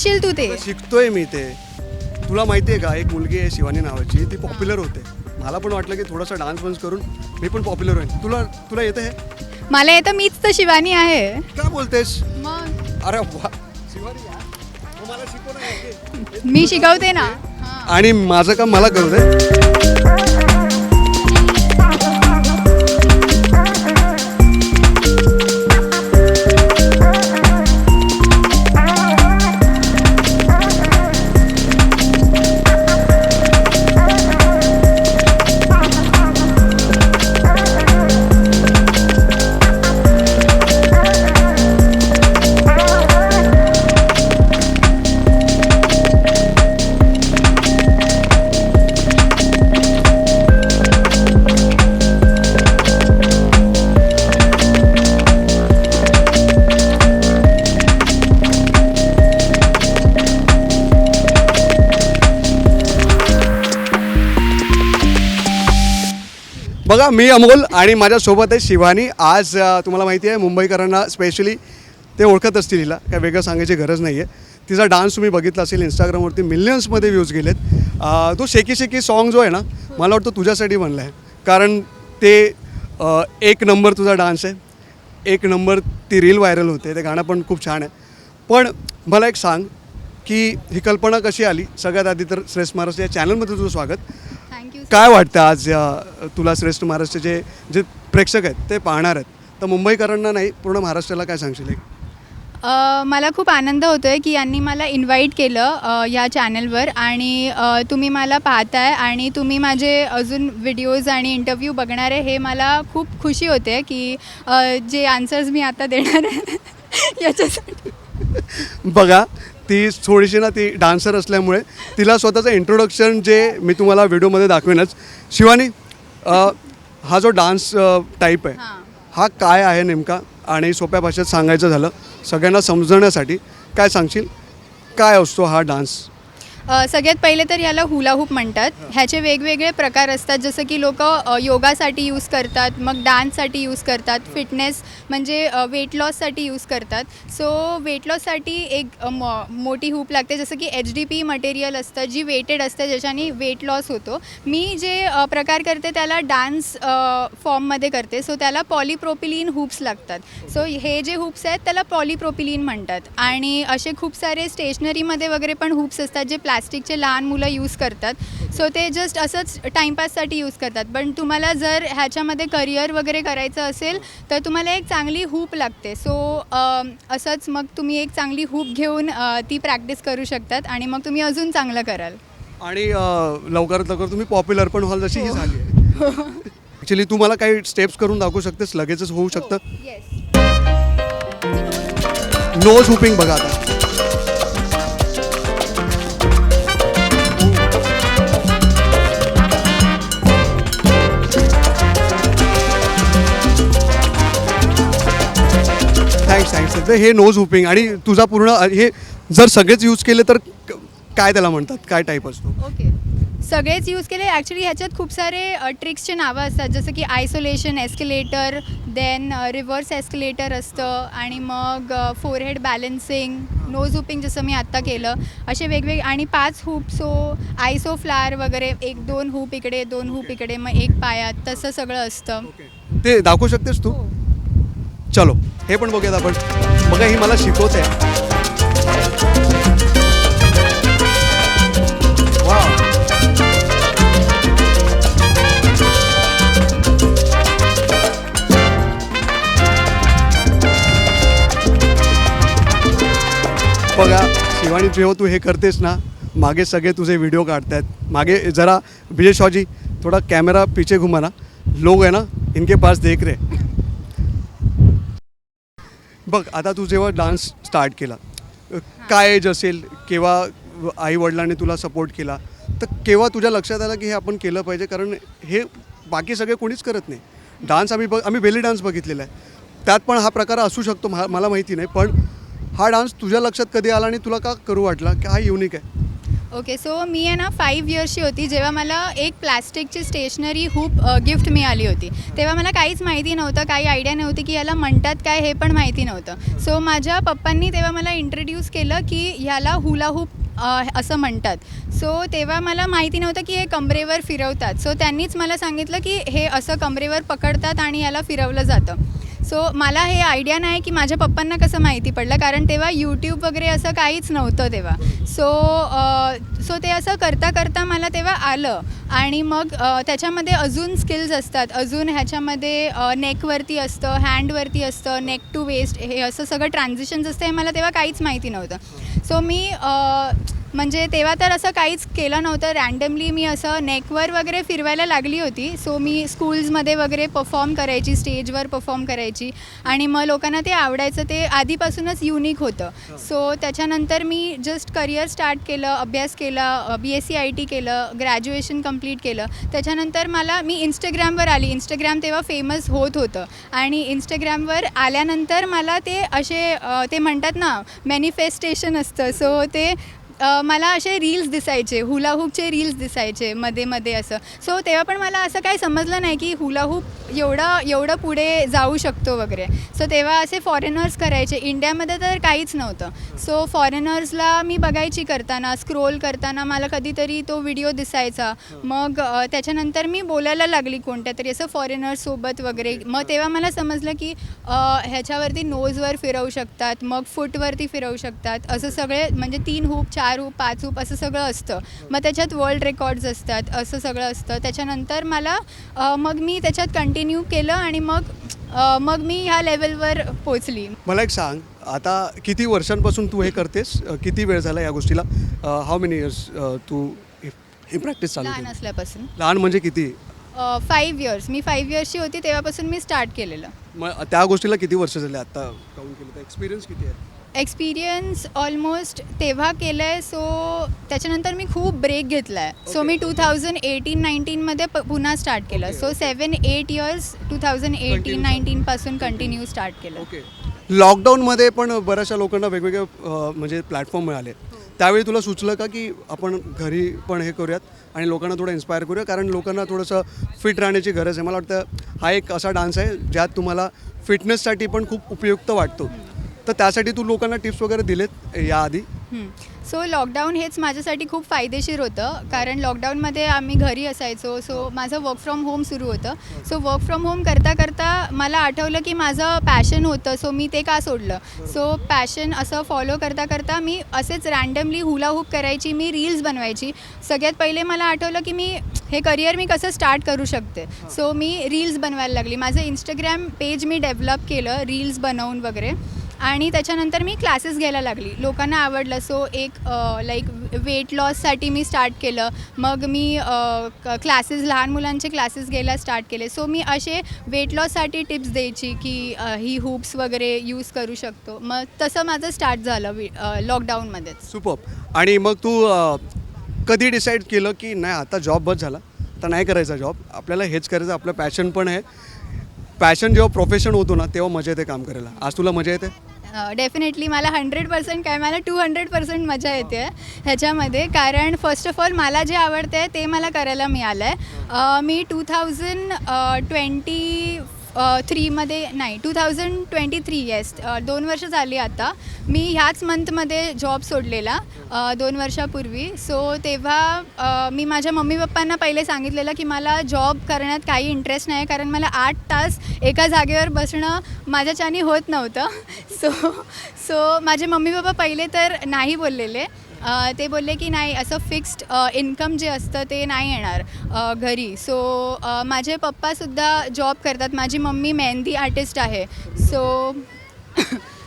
करशील तू ते? शिकतोय मी ते. तुला माहिती आहे का एक मुलगी आहे शिवानी नावाची ती पॉप्युलर होते. मला पण वाटलं की थोडासा डान्स बन्स करून मी पण पॉप्युलर होईन. तुला तुला येतं हे? मला येतं मीच तर शिवानी आहे. का बोलतेस? मग? अरे वा. शिवानी यार. मग मला शिकव ना. मी शिकवते ना. आणि माझं काम मला करू दे. बघा मी अमोल आणि माझ्यासोबत आहे शिवानी. आज तुम्हाला माहिती आहे मुंबईकरांना स्पेशली ते ओळखत असतील हिला. काय वेगळं सांगायची गरज नाही आहे तिचा डान्स तुम्ही बघितला असेल इंस्टाग्रामवरती मिलियन्समध्ये व्ह्यूज गेलेत. तो शेकी शेकी सॉन्ग जो आहे ना मला वाटतं तुझ्यासाठी बनला आहे. कारण ते एक नंबर तुझा डान्स आहे. एक नंबर ती रील व्हायरल होते. ते गाणं पण खूप छान आहे. पण मला एक सांग की ही कल्पना कशी आली? सगळ्यात आधी तर श्रेष्ठ महाराष्ट्र या चॅनलमध्ये तुझं स्वागत. थँक्यू काय वाटतं आज या तुला श्रेष्ठ महाराष्ट्राचे जे प्रेक्षक आहेत ते पाहणार आहेत. तर मुंबईकरांना नाही पूर्ण महाराष्ट्राला काय सांगशील एक? अ, मला खूप आनंद होतो आहे की यांनी मला इन्व्हाइट केलं अ, या चॅनलवर आणि अ, तुम्ही मला पाहताय आणि तुम्ही माझे अजून व्हिडिओज आणि इंटरव्ह्यू बघणार आहे हे मला खूप खुशी होते की अ, जे आन्सर्स मी आता देणार आहे याच्यासाठी. बघा ती थोडीशी ना ती डान्सर असल्यामुळे तिला स्वतःचं इंट्रोडक्शन जे मी तुम्हाला व्हिडिओमध्ये दाखवेनच. शिवानी अ, हा जो डान्स टाईप आहे हां. काय आहे नेमका? आणि सोप्या भाषेत सांगायचं झालं सगळ्यांना समजवण्यासाठी काय सांगशील? काय असतो हा डान्स? सगळ्यात पहिले तर ह्याला हुला हूप म्हणतात. ह्याचे वेगवेगळे प्रकार असतात. जसं की लोक योगासाठी यूज करतात मग डान्ससाठी यूज करतात फिटनेस म्हणजे वेट लॉससाठी यूज करतात. सो वेट लॉससाठी एक मो- मोठी हूप लागते. जसं की एच डी पी मटेरियल असतं जी वेटेड असतं ज्याच्याने वेट लॉस होतो. मी जे प्रकार करते त्याला डान्स फॉर्ममध्ये करते. सो त्याला पॉलिप्रोपिलिन हुप्स लागतात. सो हे जे हुप्स आहेत त्याला पॉलिप्रोपिलिन म्हणतात. आणि असे खूप सारे स्टेशनरीमध्ये वगैरे पण हुप्स असतात जे प्लास्टिकचे लहान मुलं यूज करतात. सो ते जस्ट असंच टाईमपाससाठी यूज करतात. पण तुम्हाला जर ह्याच्यामध्ये करिअर वगैरे करायचं असेल तर तुम्हाला एक चांगली हूप लागते. सो असंच मग तुम्ही एक चांगली हूप घेऊन ती प्रॅक्टिस करू शकतात आणि मग तुम्ही अजून चांगलं कराल. आणि लवकरात लवकर तुम्ही पॉप्युलर पण व्हाल जशी ही झाली ॲक्च्युली तू मला काही स्टेप्स करून दाखवू शकतेस लगेचच होऊ शकतं. नोज हुपिंग बघा आता. थँक्स थँक्स तर हे नोज हुपिंग आणि तुझा पूर्ण हे जर सगळेच यूज केले तर क- काय त्याला म्हणतात? काय टाईप असतो? ओके सगळेच यूज केले. ॲक्च्युली ह्याच्यात खूप सारे ट्रिक्सचे नावं असतात. जसं की isolation escalator then reverse escalator असतं आणि मग फोरहेड बॅलन्सिंग नोज हुपिंग जसं मी आत्ता केलं. असे वेगवेगळे आणि पाच हुप सो आयसो फ्लार वगैरे एक दोन हुप इकडे दोन हुप इकडे मग एक पायात तसं सगळं असतं. ते दाखवू शकतेस तू? चलो हे पण बघूयात आपण. बघा ही मला शिकवते आहे बघा शिवानी जेव्हा तू हे करतेस ना मागे सगळे तुझे व्हिडिओ काढतायत. मागे जरा विजय शॉजी थोड़ा कॅमेरा पीछे घुमा ना. लोग आहे ना इनके पास देख रहे. बघ आता तू जेव्हा डान्स स्टार्ट केला काय एज असेल केव्हा आई वडिलांनी तुला सपोर्ट केला तर केव्हा तुझ्या लक्षात आलं की हे आपण केलं पाहिजे? कारण हे बाकी सगळे कोणीच करत नाही. डान्स आम्ही बघ आम्ही बेली डान्स बघितलेला आहे. त्यात पण हा प्रकार असू शकतो मा- मला माहिती नाही पण हा डान्स तुझ्या लक्षात कधी आला आणि तुला का करू वाटला? की हा युनिक आहे? ओके सो मी आहे ना फाईव्ह इयर्सची होती जेव्हा मला एक प्लॅस्टिकची स्टेशनरी हूप गिफ्ट मिळाली होती. तेव्हा मला काहीच माहिती नव्हतं काही आयडिया नव्हती की याला म्हणतात काय हे पण माहिती नव्हतं. सो माझ्या पप्पांनी तेव्हा मला इंट्रोड्यूस केलं की ह्याला हुला हूप असं म्हणतात. सो तेव्हा मला माहिती नव्हतं की हे कमरेवर फिरवतात. सो त्यांनीच मला सांगितलं की हे असं कमरेवर पकडतात आणि याला फिरवलं जातं. सो मला हे आयडिया नाही की माझ्या पप्पांना कसं माहिती पडलं कारण तेव्हा यूट्यूब वगैरे असं काहीच नव्हतं तेव्हा. सो सो ते असं करता करता मला तेव्हा आलं. आणि मग त्याच्यामध्ये अजून स्किल्स असतात. अजून ह्याच्यामध्ये नेकवरती असतं हँडवरती असतं नेक टू वेस्ट हे असं सगळं ट्रान्झिशन्स असतं हे मला तेव्हा काहीच माहिती नव्हतं. सो मी म्हणजे तेव्हा तर असं काहीच केलं नव्हतं. रँडमली मी असं नेकवर वगैरे फिरवायला लागली होती. सो मी स्कूल्समध्ये वगैरे परफॉर्म करायची स्टेजवर परफॉर्म करायची. आणि मग लोकांना ते आवडायचं ते आधीपासूनच युनिक होतं. सो त्याच्यानंतर मी जस्ट करिअर स्टार्ट केलं अभ्यास केला B S C I T केलं ग्रॅज्युएशन कंप्लीट केलं. त्याच्यानंतर मला मी इंस्टाग्रामवर आली. इंस्टाग्राम तेव्हा फेमस होत होतं. आणि इंस्टाग्रामवर आल्यानंतर मला ते असे ते म्हणतात ना मॅनिफेस्टेशन असतं. सो ते मला असे रील्स दिसायचे हुलाहूपचे रील्स दिसायचे मध्ये मध्ये असं. सो तेव्हा पण मला असं काही समजलं नाही की हुलाहूप एवढं एवढं पुढे जाऊ शकतो वगैरे. सो तेव्हा असे फॉरेनर्स करायचे. इंडियामध्ये तर काहीच नव्हतं. सो फॉरेनर्सला मी बघायची करताना स्क्रोल करताना मला कधीतरी तो व्हिडिओ दिसायचा. मग त्याच्यानंतर मी बोलायला लागली कोणत्या तरी असं फॉरेनर्ससोबत वगैरे. मग तेव्हा मला समजलं की ह्याच्यावरती नोजवर फिरवू शकतात मग फुटवरती फिरवू शकतात. असं सगळे म्हणजे तीन हूप चार हूप पाच हूप असं सगळं असतं. मग त्याच्यात वर्ल्ड रेकॉर्ड्स असतात असं सगळं असतं. त्याच्यानंतर मला मग मी त्याच्यात कंटिन्यू केलं आणि मग मग मी ह्या लेवलवर पोचली मला एक सांग आता किती वर्षांपासून तू हे करतेस? किती वेळ झाला या गोष्टीला? हाऊ मेनी इयर्स तू हे- ही प्रॅक्टिस चालू लहान केली? असल्यापासून. लहान म्हणजे किती? फाईव्ह इयर्स मी फाईव्ह इयर्सची होती तेव्हापासून मी स्टार्ट केलेलं. मग त्या गोष्टीला किती वर्ष झाले? आता काउंट केलं तर एक्सपिरियन्स किती आहे? एक्सपिरियन्स ऑलमोस्ट तेव्हा केलं आहे सो त्याच्यानंतर मी खूप ब्रेक घेतला आहे सो मी. टू थाउजंड एटीन नाईन्टीनमध्ये प पुन्हा स्टार्ट केलं. So. Seven eight years two thousand eighteen नाईन्टीनपासून continue start केलं. ओके लॉकडाऊनमध्ये पण बऱ्याचशा लोकांना वेगवेगळे अ, म्हणजे प्लॅटफॉर्म मिळाले. त्यावेळी तुला सुचलं का की आपण घरी पण हे करूयात आणि लोकांना थोडं इन्स्पायर करूया कारण लोकांना थोडंसं फिट राहण्याची गरज आहे. मला वाटतं हा एक असा डान्स आहे ज्यात तुम्हाला फिटनेससाठी पण खूप उपयुक्त वाटतो. तर त्यासाठी तू लोकांना टिप्स वगैरे दिलेत याआधी? सो लॉकडाऊन हेच माझ्यासाठी खूप फायदेशीर होतं. कारण लॉकडाऊनमध्ये आम्ही घरी असायचो. सो माझं वर्क फ्रॉम होम सुरू होतं. सो वर्क फ्रॉम होम करता करता मला आठवलं की माझं पॅशन होतं. सो मी ते का सोडलं? सो पॅशन असं फॉलो करता करता मी असेच रँडमली हुला हूप करायची मी रील्स बनवायची. सगळ्यात पहिले मला आठवलं की मी हे करिअर मी कसं स्टार्ट करू शकते? सो मी रील्स बनवायला लागली. माझं इंस्टाग्राम पेज मी डेव्हलप केलं रील्स बनवून वगैरे. आणि त्याच्यानंतर मी क्लासेस घ्यायला लागली. लोकांना आवडलं. सो एक लाईक वेट लॉससाठी मी स्टार्ट केलं. मग मी क्लासेस लहान मुलांचे क्लासेस घ्यायला स्टार्ट केले. सो मी असे वेट लॉससाठी टिप्स द्यायची की ही हुप्स वगैरे यूज करू शकतो. मग तसं माझं स्टार्ट झालं लॉकडाऊनमध्येच सुपर आणि मग तू कधी डिसाईड केलं की नाही आता जॉब बस झाला. तर नाही करायचा जॉब आपल्याला हेच करायचं. आपलं पॅशन पण आहे. पॅशन जेव्हा प्रोफेशन होतो ना तेव्हा मजा येते काम करायला. आज तुला मजा येते? डेफिनेटली मला हंड्रेड पर्सेंट काय मला टू हंड्रेड पर्सेंट मजा येते आहे ह्याच्यामध्ये. कारण फर्स्ट ऑफ ऑल मला जे आवडते आहे ते मला करायला मिळालं आहे मी टू थाउजंड ट्वेंटी थ्रीमध्ये नाही two thousand twenty three yes दोन वर्ष झाली आता. मी ह्याच मंथमध्ये जॉब सोडलेला दोन वर्षापूर्वी. सो तेव्हा मी माझ्या मम्मी पप्पांना पहिले सांगितलेलं की मला जॉब करण्यात काही इंटरेस्ट नाही कारण मला आठ तास एका जागेवर बसणं माझ्याच्याने होत नव्हतं. सो सो माझे मम्मी पप्पा पहिले तर नाही बोललेले. ते बोलले की नाही असं फिक्स्ड इन्कम जे असतं ते नाही येणार घरी. सो माझे पप्पासुद्धा जॉब करतात. माझी मम्मी मेहंदी आर्टिस्ट आहे. सो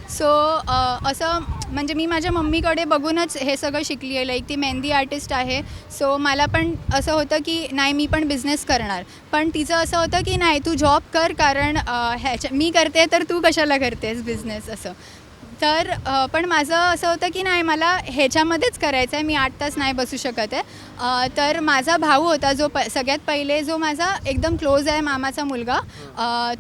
सो असं म्हणजे मी माझ्या मम्मीकडे बघूनच हे सगळं शिकली आहे. लाईक ती मेहंदी आर्टिस्ट आहे. सो मला पण असं होतं की नाही मी पण बिझनेस करणार. पण तिचं असं होतं की नाही तू जॉब कर कारण ह्याच्या मी करते तर तू कशाला करतेस बिझनेस असं. तर पण माझं असं होतं की नाही मला ह्याच्यामध्येच करायचं आहे मी आठ तास नाही बसू शकत आहे. तर माझा भाऊ होता जो प सगळ्यात पहिले जो माझा एकदम क्लोज आहे मामाचा मुलगा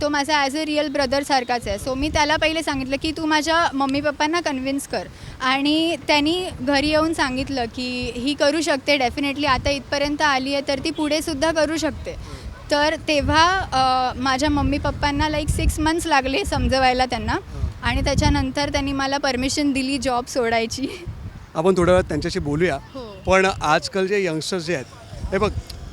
तो माझा ॲज अ रिअल ब्रदरसारखाच आहे. सो मी त्याला पहिले सांगितलं की तू माझ्या मम्मी पप्पांना कन्व्हिन्स कर. आणि त्यांनी घरी येऊन सांगितलं की ही करू शकते डेफिनेटली आता इथपर्यंत आली आहे तर ती पुढेसुद्धा करू शकते. तर तेव्हा माझ्या मम्मी पप्पांना लाईक सिक्स मंथ्स लागले समजवायला त्यांना. आणि त्याच्यानंतर त्यांनी मला परमिशन दिली जॉब सोडायची. आपण थोड्या वेळात त्यांच्याशी बोलूया. हो. पण आजकाल जे यंगस्टर्स जे आहेत हे बघ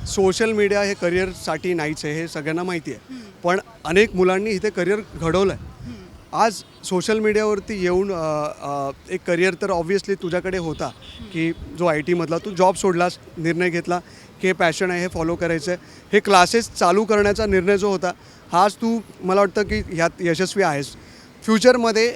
सोशल मीडिया हे करिअरसाठी नाहीच आहे हे सगळ्यांना माहिती आहे. पण अनेक मुलांनी इथे करिअर घडवलं आहे आज सोशल मीडियावरती येऊन एक करिअर तर ऑब्व्हियसली तुझ्याकडे होता की जो आय टीमधला तू जॉब सोडलास निर्णय घेतला. की हे पॅशन आहे हे फॉलो करायचं आहे हे क्लासेस चालू करण्याचा निर्णय जो होता हाच तू मला वाटतं की ह्यात यशस्वी आहेस. फ्युचरमध्ये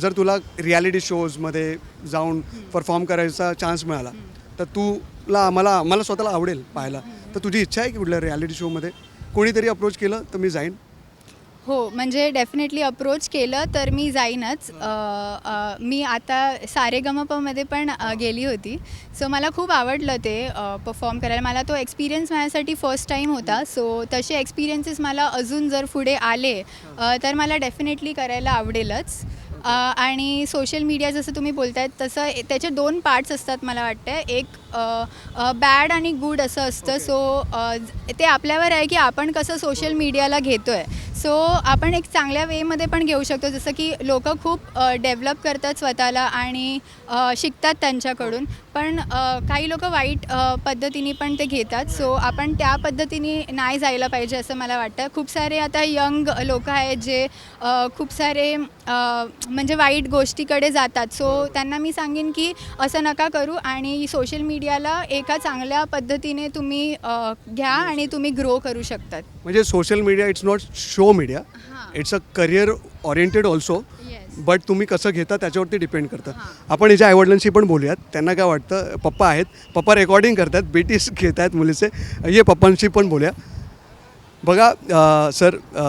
जर तुला रियालिटी शोजमध्ये जाऊन परफॉर्म करायचा चान्स मिळाला तर तुला आम्हाला आम्हाला स्वतःला आवडेल पाहायला. तर तुझी इच्छा आहे की कुठल्या रियालिटी शोमध्ये कोणीतरी अप्रोच केलं तर मी जाईन. हो म्हणजे डेफिनेटली अप्रोच केलं तर मी जाईनच. अ, अ, मी आता सारेगमपमध्ये पण अ, गेली होती. सो मला खूप आवडलं ते परफॉर्म करायला. मला तो एक्सपिरियन्स माझ्यासाठी फर्स्ट टाईम होता. सो तसे एक्सपिरियन्सेस मला अजून जर पुढे आले अ, तर मला डेफिनेटली करायला आवडेलच. अ, आणि सोशल मीडिया जसं तुम्ही बोलतायत तसं ए- त्याचे दोन पार्ट्स असतात मला वाटतं एक बॅड आणि गुड असं असतं. सो ते आपल्यावर आहे की आपण कसं सोशल मीडियाला घेतो आहे सो आपण एक चांगल्या वेमध्ये पण घेऊ शकतो जसं की लोक खूप डेव्हलप करतात स्वतःला आणि शिकतात त्यांच्याकडून. पण काही लोक वाईट पद्धतीने पण ते घेतात. सो आपण त्या पद्धतीने नाही जायला पाहिजे असं मला वाटतं. खूप सारे आता यंग लोक आहेत जे खूप सारे म्हणजे वाईट गोष्टीकडे जातात. सो त्यांना मी सांगेन की असं नका करू आणि सोशल मीडियाला एका चांगल्या पद्धतीने तुम्ही घ्या आणि तुम्ही ग्रो करू शकतात. म्हणजे social media it's not show media हां. It's a career oriented also but तुम्ही कसं घेता त्याच्यावरती डिपेंड करतं. आपण हिच्या आईवडिलांशी पण बोलूयात. त्यांना काय वाटतं पप्पा आहेत पप्पा रेकॉर्डिंग करतात बेटीस घेत आहेत मुलीचे. ये पप्पांशी पण बोलूया. बघा अ, सर अ,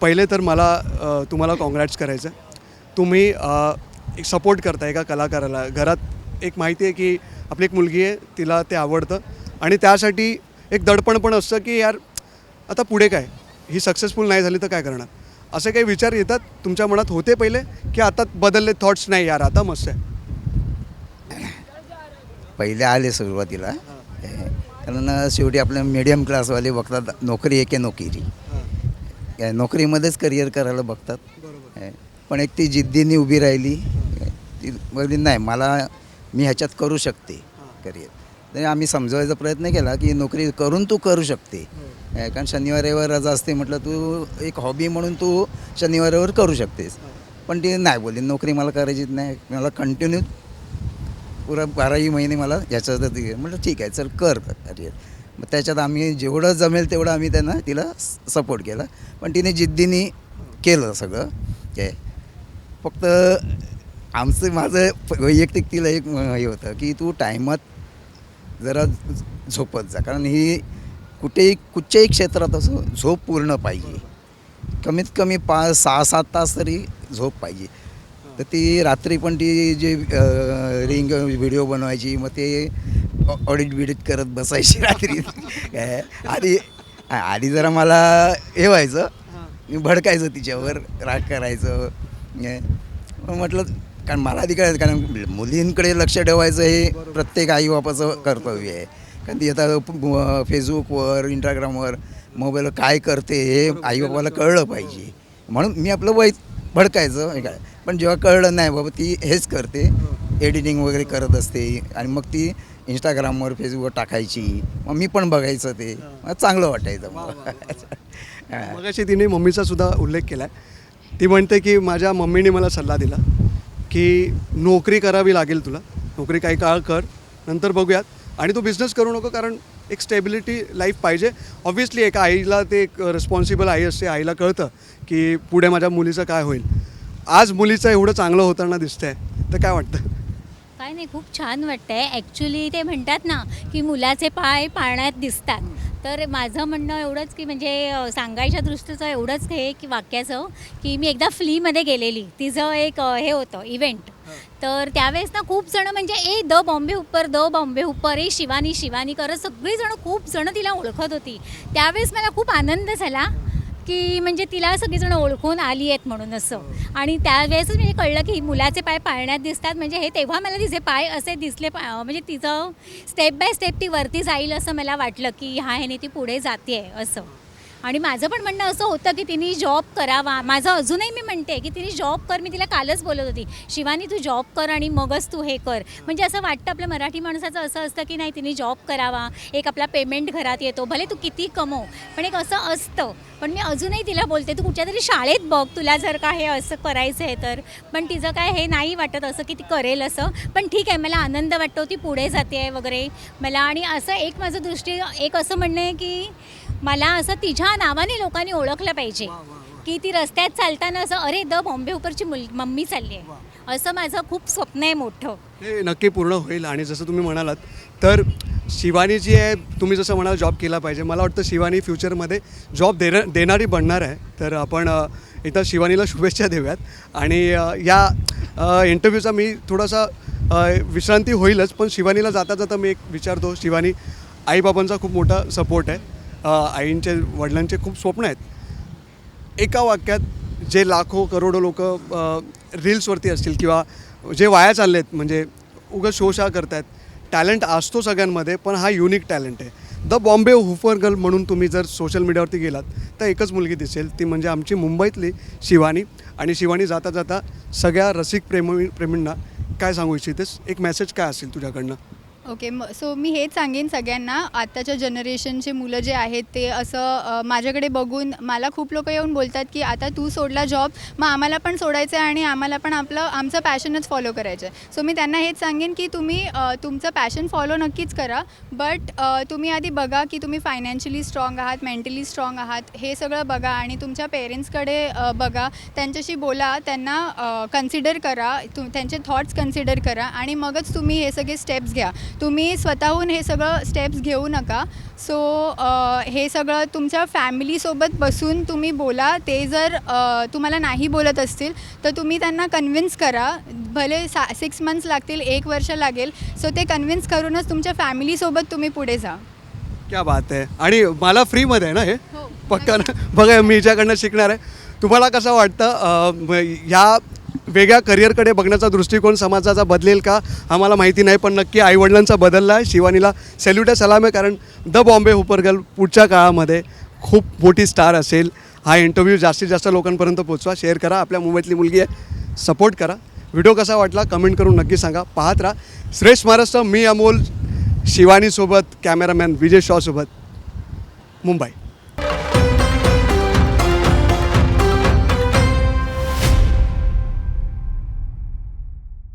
पहिले तर मला अ, तुम्हाला कॉंग्रॅट्स करायचं आहे. तुम्ही अ, एक सपोर्ट करताय एका कलाकाराला. घरात एक माहिती आहे की आपली एक मुलगी आहे तिला ते आवडतं. आणि त्यासाठी एक दडपण पण असतं की यार आता पुढे काय? ही सक्सेसफुल नाही झाली तर काय करणार? असे काही विचार येतात तुमच्या मनात होते पहिले की आता बदलले थॉट्स नाही यार आता मस्त आहे. पहिले आले सुरुवातीला. हे, कारण शेवटी आपल्या मिडियम क्लासवाले बघतात नोकरी एके नोकरी. या नोकरीमध्येच करिअर करायला बघतात. पण एक ती जिद्दीने उभी राहिली ती बोलली नाही मला मी ह्याच्यात करू शकते करिअर तर आम्ही समजवायचा प्रयत्न केला की नोकरी करून तू करू शकते. हे, कारण शनिवार रविवार रजा असते म्हटलं तू एक हॉबी म्हणून तू शनिवार रविवार करू शकतेस. पण ती नाही बोलली नोकरी मला करायचीच नाही मला कंटिन्यू पुरा बाराही महिने मला याच्यात म्हटलं ठीक आहे चल कर करिअर मग त्याच्यात आम्ही जेवढं जमेल तेवढं आम्ही त्यांना तिला सपोर्ट केला. पण तिने जिद्दीने केलं सगळं. काय फक्त आमचं माझं वैयक्तिक तिला एक हे होतं की तू टायमात जरा झोपत जा. कारण ही कुठेही कुठच्याही क्षेत्रात असो झोप पूर्ण पाहिजे. कमीत कमी पाच सहा सात तास तरी झोप पाहिजे. तर ती रात्री पण ती जे रिंग व्हिडिओ बनवायची मग ते ऑडिट बिडिट करत बसायची रात्री. काय? आधी आधी जरा मला हे व्हायचं मी भडकायचं तिच्यावर राग करायचं. म्हटलं कारण मला आधी कारण मुलींकडे लक्ष ठेवायचं हे प्रत्येक आई बापाचं कर्तव्य आहे. कारण ती आता फेसबुकवर इंस्टाग्रामवर मोबाईलवर काय करते हे आई बाबाला कळलं पाहिजे. म्हणून मी आपलं वय भडकायचं हे काय? पण जेव्हा कळलं नाही बाबा ती हेच करते. एडिटिंग वगैरे करत असते आणि मग ती इंस्टाग्रामवर फेसबुकवर टाकायची. मग मी पण बघायचं ते. चांगलं वाटायचं मला. हां. तिने मम्मीचा सुद्धा उल्लेख केला ती म्हणते की माझ्या मम्मीने मला सल्ला दिला. की नोकरी करावी लागेल तुला. नोकरी काही काळ कर नंतर बघूयात. आणि तू बिझनेस करू नको कारण एक स्टेबिलिटी लाईफ पाहिजे. ऑब्व्हियसली एका आईला ते एक रिस्पॉन्सिबल आई असते आईला कळतं की पुढे माझ्या मुलीचं काय होईल. आज मुलीचं एवढं चांगलं होताना दिसतंय. तर काय वाटतं? काय नाही खूप छान वाटतंय. ॲक्च्युली ते म्हणतात ना की मुलाचे पाय पाळण्यात दिसतात. तर माझं म्हणणं एवढंच की म्हणजे सांगायच्या दृष्टीचं एवढंच हे की वाक्याचं की मी एकदा फ्लीमध्ये गेलेली. तिचं एक हे होतं इव्हेंट. तर त्यावेळेस ना खूप जण म्हणजे ए द बॉम्बे उपर द बॉम्बे उपर ए शिवानी शिवानी करत सगळीजण खूप जण तिला ओळखत होती. त्यावेळेस मला खूप आनंद झाला. की म्हणजे तिला सगळीजण ओळखून आली आहेत म्हणून असं. आणि त्यावेळेसच म्हणजे कळलं की मुलाचे पाय पाळण्यात दिसतात. म्हणजे हे तेव्हा मला तिचे पाय असे दिसले पा- म्हणजे तिचं स्टेप बाय स्टेप ती वरती जाईल असं मला वाटलं की ह्या ह्याने ती पुढे जाते असं. आणि माझं पण म्हणणं असं होतं की तिने जॉब करावा. माझं अजूनही मी म्हणते की तिने जॉब कर मी तिला कालच बोलत होती. शिवानी तू जॉब कर आणि मगच तू हे कर. म्हणजे असं वाटतं आपल्या मराठी माणसाचं असं असतं की नाही तिने जॉब करावा. एक आपला पेमेंट घरात येतो. भले तू किती कमव पण एक असं असतं. पण मी अजूनही तिला बोलते तू कुठच्या तरी शाळेत बघ तुला जर का हे असं करायचं आहे तर. पण तिचं काय हे नाही वाटत असं की ती करेल असं. पण ठीक आहे मला आनंद वाटतो ती पुढे जाते आहे वगैरे. मला आणि असं एक माझं दृष्टी एक असं म्हणणं आहे की मला असं तिच्या नावाने लोकांनी ओळखलं पाहिजे. की ती रस्त्यात चालताना असं अरे द बॉम्बे उपरची मुल मम्मी चालली आहे. असं माझं खूप स्वप्न आहे मोठं. हे नक्की पूर्ण होईल आणि जसं तुम्ही म्हणालात तर शिवानी जी आहे तुम्ही जसं म्हणाल जॉब केला पाहिजे. मला वाटतं शिवानी फ्युचरमध्ये जॉब देणार देणारी बनणार आहे. तर आपण इथं शिवानीला शुभेच्छा देऊयात. आणि या इंटरव्ह्यूचा मी थोडासा विश्रांती होईलच पण शिवानीला जाता जाता मी एक विचारतो. शिवानी आईबाबांचा खूप मोठा सपोर्ट आहे. आईंचे वडिलांचे खूप स्वप्न आहेत. एका वाक्यात जे लाखो करोडो लोक रील्सवरती असतील किंवा जे वाया चालले आहेत म्हणजे उगाच करत करतायत टॅलेंट असतो सगळ्यांमध्ये पण हा युनिक टॅलेंट आहे. द बॉम्बे हुफर गर्ल म्हणून तुम्ही जर सोशल मीडियावरती गेलात तर एकच मुलगी दिसेल ती म्हणजे आमची मुंबईतली शिवानी. आणि शिवानी जाता जाता सगळ्या रसिक प्रेमी प्रेमींना काय सांगू इच्छितेस? एक मेसेज काय असेल तुझ्याकडनं? ओके म सो मी हेच सांगेन सगळ्यांना आत्ताच्या जनरेशनचे मुलं जे आहेत ते असं माझ्याकडे बघून मला खूप लोक येऊन बोलतात की आता तू सोडला जॉब मग आम्हाला पण सोडायचं आहे आणि आम्हाला पण आपलं आमचं पॅशनच फॉलो करायचं आहे सो मी त्यांना हेच सांगेन की तुम्ही तुमचं पॅशन फॉलो नक्कीच करा बट तुम्ही आधी बघा की तुम्ही फायनान्शियली स्ट्रॉंग आहात मेंटली स्ट्रॉंग आहात हे सगळं बघा आणि तुमच्या पेरेंट्सकडे बघा त्यांच्याशी बोला त्यांना कन्सिडर करा तु त्यांचे थॉट्स कन्सिडर करा आणि मगच तुम्ही हे सगळे स्टेप्स घ्या. तुम्ही स्वतःहून हे सगळं स्टेप्स घेऊ नका. सो हे सगळं तुमच्या फॅमिलीसोबत बसून तुम्ही बोला. ते जर तुम्हाला नाही बोलत असतील तर तुम्ही त्यांना कन्व्हिन्स करा. भले सा सिक्स मंथ्स लागतील एक वर्ष लागेल सो ते कन्व्हिन्स करूनच तुमच्या फॅमिलीसोबत तुम्ही पुढे जा. क्या बात आहे आणि मला फ्रीमध्ये आहे ना हे? हो. पक्का ना? बघा मी हिच्याकडनं शिकणार आहे. तुम्हाला कसं वाटतं ह्या वेगळ्या करिअरकडे बघण्याचा दृष्टिकोन समाजाचा बदलेल का? आम्हाला माहिती नाही पण नक्की आईवडिलांचा बदलला आहे. शिवानीला सॅल्यूट आहे सलाम आहे कारण द बॉम्बे हुपरगर्ल पुढच्या काळामध्ये खूप मोठी स्टार असेल. हा इंटरव्ह्यू जास्तीत जास्त लोकांपर्यंत पोचवा शेअर करा. आपल्या मुंबईतली मुलगी आहे. सपोर्ट करा. व्हिडिओ कसा वाटला? कमेंट करून नक्की सांगा. पाहत राहा. श्रेष्ठ महाराष्ट्र मी अमोल शिवानीसोबत कॅमेरामॅन विजय शॉसोबत मुंबई.